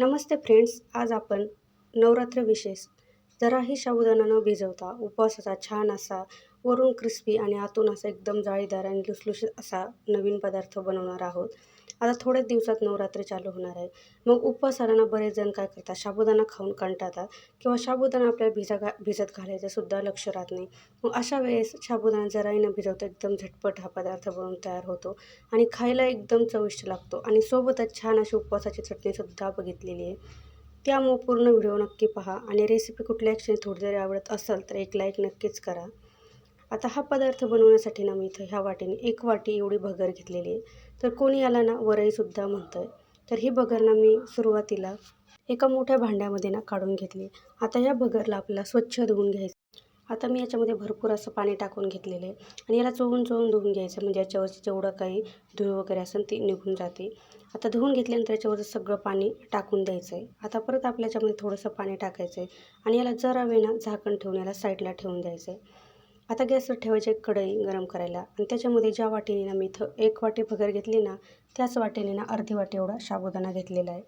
नमस्ते friends आज आपण नवरात्र विशेष. जराही साबुदाणा न भिजवता उपवासाचा छान असा वरून क्रिस्पी आणि आतून असा एकदम जाळीदार आणि लुसलुशीत असा नवीन पदार्थ बनवणार आहोत. आता थोड्याच दिवसात नवरात्री चालू होणार आहे. मग उपवासाला बरेच जण काय करतात? साबुदाणा खाऊन कंटाळतात किंवा साबुदाणा आपल्याला भिजा घा भिजत घालायचं सुद्धा लक्ष राहत नाही. मग अशा वेळेस साबुदाणा जराही न भिजवता. एकदम झटपट हा पदार्थ बनवून तयार होतो आणि खायला एकदम चविष्ट लागतो आणि सोबतच छान अशी उपवासाची चटणीसुद्धा बघितलेली आहे. त्यामुळं पूर्ण व्हिडिओ नक्की पहा आणि रेसिपी कुठल्या क्षणी थोडी जरी आवडत असेल तर एक लाईक नक्कीच करा. आता हा पदार्थ बनवण्यासाठी ना मी इथं ह्या वाटीने एक वाटी एवढी भगर घेतलेली आहे. तर कोणी याला ना वरईसुद्धा म्हणतं आहे तर ही भगर ना मी सुरुवातीला एका मोठ्या भांड्यामध्ये ना काढून घेतली आता या भगरला आपल्याला स्वच्छ धुवून घ्यायचं आता मी याच्यामध्ये भरपूर असं पाणी टाकून घेतलेलं आहे. आणि याला चोळून चोळून धुवून घ्यायचं म्हणजे याच्यावरची जेवढं काही धूळ वगैरे असेल ती निघून जाते. आता धुवून घेतल्यानंतर याच्यावरचं सगळं पाणी टाकून द्यायचं आहे. आता परत आपल्या याच्यामध्ये थोडंसं पाणी टाकायचं आहे. आणि याला जरा वेळ ना झाकण ठेवून याला साईडला ठेवून द्यायचं आहे. आता गॅसवर ठेवायची एक कढई गरम करायला आणि त्याच्यामध्ये ज्या वाटीने ना मी इथं एक वाटी भगर घेतली ना त्याच वाटीने ना अर्धी वाटी एवढा साबुदाणा घेतलेला आहे.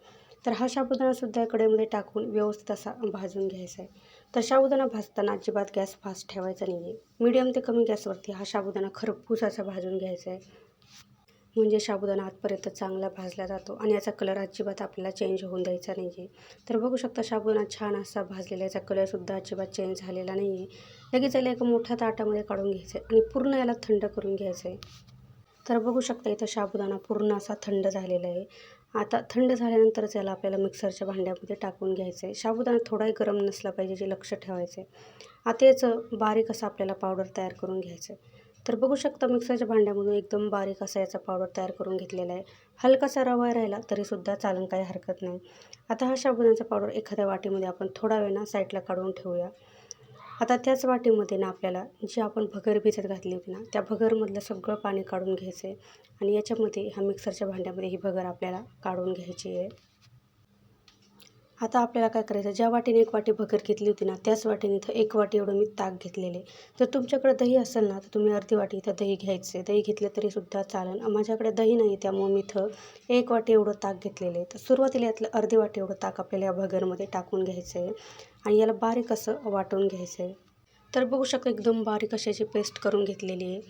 तर हा साबुदाणासुद्धा कढईमध्ये टाकून व्यवस्थित असा भाजून घ्यायचा आहे. तर साबुदाणा भाजताना अजिबात गॅस फास्ट ठेवायचा नाही आहे मीडियम ते कमी गॅसवरती हा साबुदाणा खरपूस असा भाजून घ्यायचा आहे. म्हणजे साबुदाणा आतपर्यंत चांगला भाजला जातो आणि याचा कलर अजिबात आपल्याला चेंज होऊन द्यायचा नाही आहे तर बघू शकता साबुदाणा छान असा भाजलेला याचा कलरसुद्धा अजिबात चेंज झालेला नाही आहे लगेच याला एका मोठ्या ताटामध्ये काढून घ्यायचं आहे आणि पूर्ण याला थंड करून घ्यायचं आहे. तर बघू शकता इथं साबुदाणा पूर्ण असा थंड झालेला आहे. आता थंड झाल्यानंतरच याला आपल्याला मिक्सरच्या भांड्यामध्ये टाकून घ्यायचं आहे. साबुदाणा थोडाही गरम नसला पाहिजे जे लक्ष ठेवायचं आहे. आता याचं बारीक असं आपल्याला पावडर तयार करून घ्यायचं आहे. तर बघू शकता मिक्सरच्या भांड्यामधून एकदम बारीक असा याचा पावडर तयार करून घेतलेला आहे. हलकासा रवा राहिला तरीसुद्धा चालून काही हरकत नाही. आता हा साबुदाण्याचा पावडर एखाद्या वाटीमध्ये आपण थोडा वेळ ना साईडला काढून ठेवूया. आता त्याच वाटीमध्ये ना आपल्याला जी आपण भगर भिजत घातली होती ना त्या भगरमधलं सगळं पाणी काढून घ्यायचं आहे आणि याच्यामध्ये ह्या मिक्सरच्या भांड्यामध्ये ही भगर आपल्याला काढून घ्यायची आहे. आता आपल्याला काय करायचं? ज्या वाटीने एक वाटी भगर घेतली होती ना त्याच वाटीने इथं एक वाटी एवढं मी ताक घेतलेले जर तुमच्याकडे दही असेल ना तर तुम्ही अर्धी वाटी इथं दही घ्यायचे दही घेतलं तरीसुद्धा चालेल. माझ्याकडे दही नाही त्यामुळे मी इथं एक वाटी एवढं ताक घेतलेले तर सुरुवातीला यातलं अर्धी वाटी एवढं ताक आपल्याला या भगरमध्ये टाकून घ्यायचं आहे आणि याला बारीक असं वाटून घ्यायचं आहे तर बघू शकता एकदम बारीक अशाची पेस्ट करून घेतलेली आहे.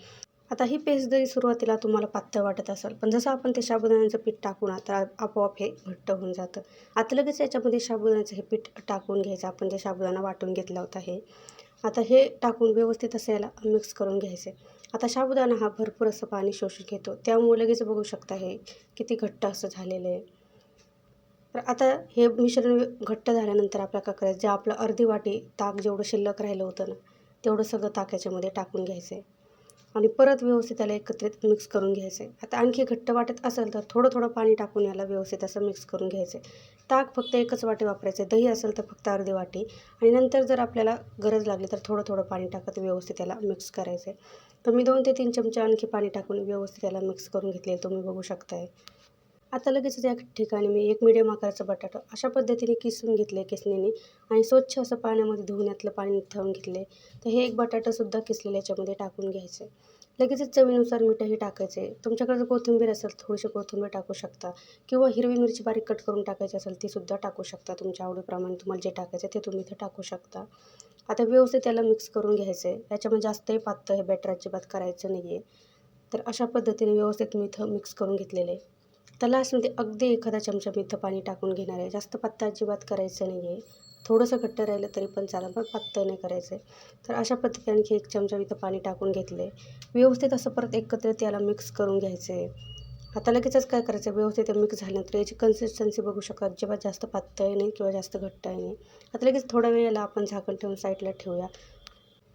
आता ही पेस्ट जरी सुरुवातीला तुम्हाला पातळ वाटत असेल पण जसं आपण ते साबुदाण्याचं पीठ टाकून आता आपोआप हे घट्ट होऊन जातं. आता लगेच याच्यामध्ये साबुदाण्याचं हे पीठ टाकून घ्यायचं आपण जे साबुदाणा वाटून घेतला होता हे. आता हे टाकून व्यवस्थित असं याला मिक्स करून घ्यायचं. आता साबुदाणा हा भरपूर असं पाणी शोषून घेतो. त्यामुळे लगेच बघू शकता हे किती घट्ट असं झालेलं आहे. तर आता हे मिश्रण घट्ट झाल्यानंतर आपल्याला काय करायचं? जे आपलं अर्धी वाटी ताक जेवढं शिल्लक राहिलं होतं ना तेवढं सगळं ताक याच्यामध्ये टाकून घ्यायचं आहे आणि परत व्यवस्थित त्याला एकत्रित मिक्स करून घ्यायचं आहे आता आणखी घट्ट वाटत असेल तर थोडं थोडं पाणी टाकून याला व्यवस्थित असं मिक्स करून घ्यायचं आहे ताक फक्त एकच वाटी वापरायचं दही असेल तर फक्त अर्धी वाटी. आणि नंतर जर आपल्याला गरज लागली तर थोडं थोडं पाणी टाकत व्यवस्थित त्याला मिक्स करायचं आहे तर मी दोन ते तीन चमचे आणखी पाणी टाकून व्यवस्थित त्याला मिक्स करून घेतले तुम्ही बघू शकताय. आता लगेचच या ठिकाणी मी एक मिडियम आकाराचा बटाटा अशा पद्धतीने किसून घेतले किसणीने आणि स्वच्छ असं पाण्यामध्ये धुवण्यातलं पाणी ठेवून घेतले तर हे एक बटाटासुद्धा किसलेलं याच्यामध्ये टाकून घ्यायचं लगेचच चवीनुसार मीठही टाकायचे. तुमच्याकडे जर कोथिंबीर असेल थोडीशी कोथिंबीर टाकू शकता. किंवा हिरवी मिरची बारीक कट करून टाकायची असेल तीसुद्धा टाकू शकता. तुमच्या आवडीप्रमाणे तुम्हाला जे टाकायचं ते तुम्ही इथे टाकू शकता. आता व्यवस्थित त्याला मिक्स करून घ्यायचं आहे याच्यामध्ये जास्तही पातळ हे बॅटर अजिबात करायचं नाही आहे तर अशा पद्धतीने व्यवस्थित मी इथं मिक्स करून घेतलेले तलासमध्ये अगदी एखादा चमचा मी इथं पाणी टाकून घेणार आहे. जास्त पातळ अजिबात करायचं नाही आहे. थोडंसं घट्ट राहिलं तरी पण चालेल पण पातळ नाही करायचं आहे. तर अशा पद्धतीने आणखी एक चमचा इथं पाणी टाकून घेतलं आहे व्यवस्थित असं परत एकत्रित याला मिक्स करून घ्यायचं आहे. आता लगेचच काय करायचं आहे? व्यवस्थित मिक्स झाल्यानंतर याची कन्सिस्टन्सी बघू शकता. अजिबात जास्त पातळ नाही किंवा जास्त घट्ट नाही. आता लगेच थोडा वेळ याला आपण झाकण ठेवून साईडला ठेवूया.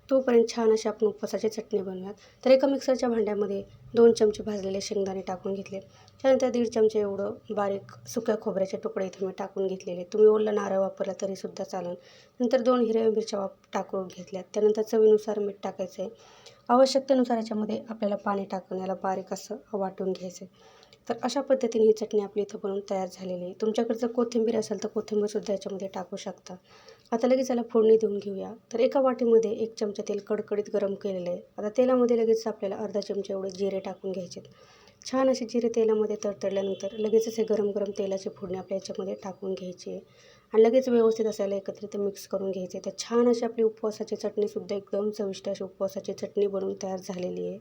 तोपर्यंत छान अशी आपण उपवासाची चटणी बनवूयात. तर एका मिक्सरच्या भांड्यामध्ये दोन चमचे भाजलेले शेंगदाणे टाकून घेतले. त्यानंतर दीड चमचे एवढं बारीक सुक्या खोबऱ्याचे तुकडे इथं मी टाकून घेतलेले. तुम्ही ओलं नारळ वापरला तरीसुद्धा चालेल. नंतर दोन हिरव्या मिरच्या वाप टाकून घेतल्यात. त्यानंतर चवीनुसार मीठ टाकायचं. आहे आवश्यकतेनुसार याच्यामध्ये आपल्याला पाणी टाकून याला बारीक असं वाटून घ्यायचं. आहे तर अशा पद्धतीने ही चटणी आपली इथं बनवून तयार झालेली आहे. तुमच्याकडे जर कोथिंबीर असेल तर कोथिंबीरसुद्धा याच्यामध्ये टाकू शकता. आता लगेच याला फोडणी देऊन घेऊया. तर एका वाटीमध्ये एक चमचा तेल कडकडीत गरम केलेलं आहे. आता तेलामध्ये लगेच आपल्याला अर्धा चमचा एवढे जिरे टाकून घ्यायचे छान असे जिरे तेलामध्ये तडतडल्यानंतर लगेचच हे गरम गरम तेलाची फोडणी आपल्या याच्यामध्ये टाकून घ्यायची. आहे आणि लगेच व्यवस्थित असायला एकत्रित मिक्स करून घ्यायचे. तर छान अशी आपली उपवासाची चटणीसुद्धा एकदम चविष्ट अशी उपवासाची चटणी बनवून तयार झालेली आहे.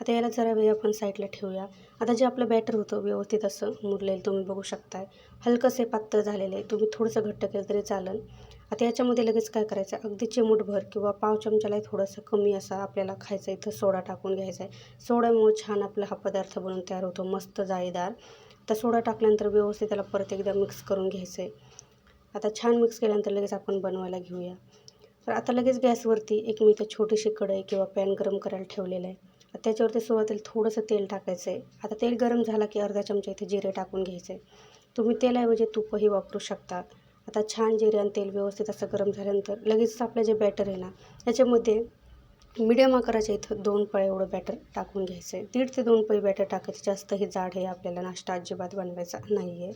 आता याला जरा वेळ आपण साईडला ठेवूया. आता जे आपलं बॅटर होतं व्यवस्थित असं मुरलेलं तुम्ही बघू शकताय. हलकंसे पातळ झालेलं आहे. तुम्ही थोडंसं घट्ट केलं तरी चालेल. आता याच्यामध्ये लगेच काय करायचं? आहे अगदी चिमूटभर किंवा पाव चमच्याला थोडंसं कमी असा आपल्याला खायचा इथं सोडा टाकून घ्यायचा आहे सोड्यामुळे छान आपला हा पदार्थ बनवून तयार होतो मस्त जाळीदार. तर सोडा टाकल्यानंतर व्यवस्थित त्याला परत एकदा मिक्स करून घ्यायचं आहे आता छान मिक्स केल्यानंतर लगेच आपण बनवायला घेऊया. तर आता लगेच गॅसवरती एक मी इथं छोटीशी कढई किंवा पॅन गरम करायला ठेवलेलं आहे. त्याच्यावरती सुरुवातीला थोडंसं तेल टाकायचं आहे आता तेल गरम झाला की अर्धा चमचा इथे जिरे टाकून घ्यायचं आहे तुम्ही तेलाऐवजी तुपही वापरू शकता. आता छान जिरे आणि तेल व्यवस्थित असं गरम झाल्यानंतर लगेच आपलं जे बॅटर आहे ना याच्यामध्ये मीडियम आकाराच्या इथं दोन पळे एवढं बॅटर टाकून घ्यायचं आहे. दीड ते दोन पळी बॅटर टाकायचं. जास्त हे जाड हे आपल्याला नाश्ता अजिबात बनवायचा नाही आहे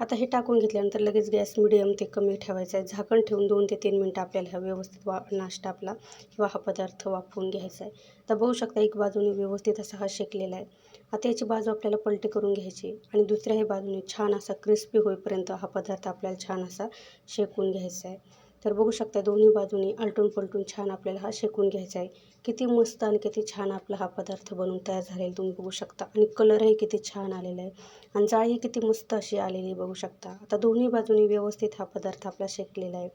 आता हे टाकून घेतल्यानंतर लगेच गॅस मिडियम ते कमी ठेवायचा आहे. झाकण ठेवून दोन ते तीन मिनटं आपल्याला हा व्यवस्थित वा नाश्ता आपला किंवा हा पदार्थ वापरून घ्यायचा आहे. तर बघू शकता एक बाजूने व्यवस्थित असा हा शेकलेला आहे. आता याची बाजू आपल्याला पलटी करून घ्यायची आणि दुसऱ्याही बाजूने छान असा क्रिस्पी होईपर्यंत हा पदार्थ आपल्याला छान असा शेकून घ्यायचा आहे. तर बघू शकता दोन्ही बाजूनी आलटून पलटून छान आपल्याला हा शेकून घ्यायचा आहे. किती मस्त आणि किती छान आपला हा पदार्थ बनवून तयार झालेला तुम्ही बघू शकता. आणि कलरही किती छान आलेला आहे. आणि जाळीही किती मस्त अशी आलेली बघू शकता. आता दोन्ही बाजूनी व्यवस्थित हा पदार्थ आपला शेकलेला आहे.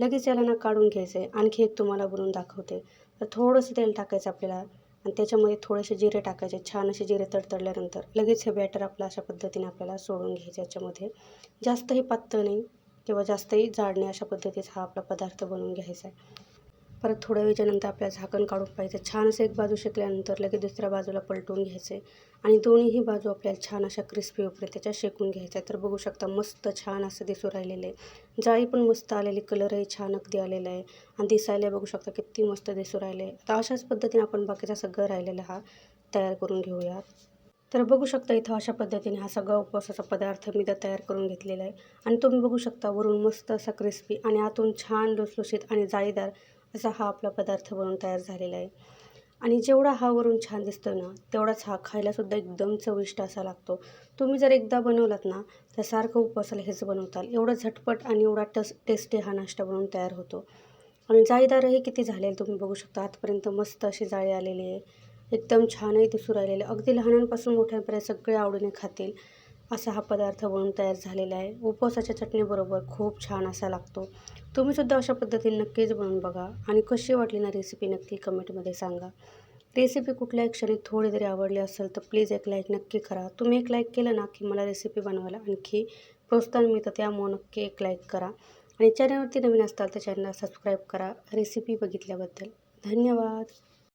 लगेच याला ना काढून घ्यायचं आहे. आणखी एक तुम्हाला बनवून दाखवते. तर थोडंसं तेल टाकायचं आपल्याला. आणि त्याच्यामध्ये थोडेसे जिरे टाकायचे छान असे जिरे तडतडल्यानंतर. लगेच हे बॅटर आपलं अशा पद्धतीने आपल्याला सोडून घ्यायचं याच्यामध्ये. जास्तही पातळ नाही किंवा जास्तही जाड नाही अशा पद्धतीचा हा आपला पदार्थ बनवून घ्यायचा आहे. परत थोड्या वेळच्यानंतर आपल्याला झाकण काढून पाहिजे छान असं एक बाजू शेकल्यानंतर लगेच दुसऱ्या बाजूला पलटून घ्यायचे. आणि दोन्हीही बाजू आपल्याला छान अशा क्रिस्पी होईपर्यंत त्याच्या शेकून घ्यायच्या. तर बघू शकता मस्त छान असं दिसू राहिलेलं आहे. जाळी पण मस्त आलेली कलरही छान अगदी आलेला आहे. आणि दिसायला बघू शकता किती मस्त दिसू राहिले आता अशाच पद्धतीने आपण बाकीचा सगळं राहिलेला हा तयार करून घेऊयात तर बघू शकता इथं अशा पद्धतीने हा सगळा उपवासाचा पदार्थ मी तर तयार करून घेतलेला आहे. आणि तुम्ही बघू शकता वरून मस्त असा क्रिस्पी आणि आतून छान लुसलुशीत आणि जाळीदार असा हा आपला पदार्थ बनून तयार झालेला आहे. आणि जेवढा हा वरून छान दिसतो ना तेवढाच हा खायलासुद्धा एकदम चविष्ट असा लागतो. तुम्ही जर एकदा बनवलात ना तर सारखं उपवासाला हेच बनवताल. एवढं झटपट आणि एवढा टस टेस्टी हा नाश्ता बनवून तयार होतो. आणि जाळीदारही किती झालेलं तुम्ही बघू शकता. आजपर्यंत मस्त अशी जाळी आलेली आहे. एकदम छानही दिसू राहिलेले अगदी लहानांपासून मोठ्यांपर्यंत सगळे आवडीने खातील. असा हा पदार्थ बनून तयार झालेला आहे. उपवासाच्या चटणीबरोबर खूप छान असा लागतो. तुम्हीसुद्धा अशा पद्धतीने नक्कीच बनवून बघा आणि कशी वाटली ना रेसिपी नक्की कमेंटमध्ये सांगा. रेसिपी कुठल्याही क्षणी थोडी जरी आवडली असेल तर प्लीज एक लाईक नक्की करा. तुम्ही एक लाईक केलं ना की मला रेसिपी बनवायला आणखी प्रोत्साहन मिळतं त्यामुळं नक्की एक लाईक करा. आणि चॅनलवरती नवीन असताल तर चॅनलला सबस्क्राईब करा. रेसिपी बघितल्याबद्दल धन्यवाद.